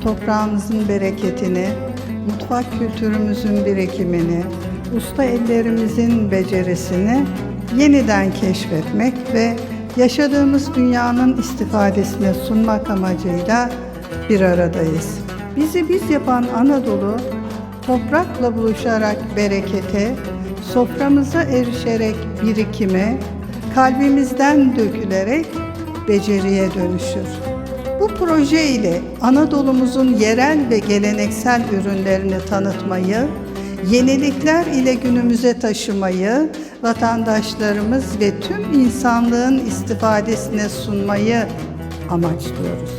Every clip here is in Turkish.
toprağımızın bereketini, mutfak kültürümüzün birikimini, usta ellerimizin becerisini yeniden keşfetmek ve yaşadığımız dünyanın istifadesine sunmak amacıyla bir aradayız. Bizi biz yapan Anadolu, toprakla buluşarak berekete, soframıza erişerek birikime, kalbimizden dökülerek beceriye dönüşür. Bu proje ile Anadolu'muzun yerel ve geleneksel ürünlerini tanıtmayı, yenilikler ile günümüze taşımayı, vatandaşlarımız ve tüm insanlığın istifadesine sunmayı amaçlıyoruz.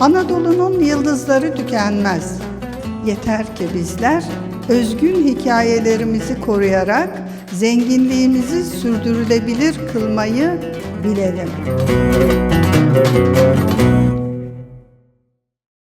Anadolu'nun yıldızları tükenmez. Yeter ki bizler özgün hikayelerimizi koruyarak zenginliğimizi sürdürülebilir kılmayı bilelim.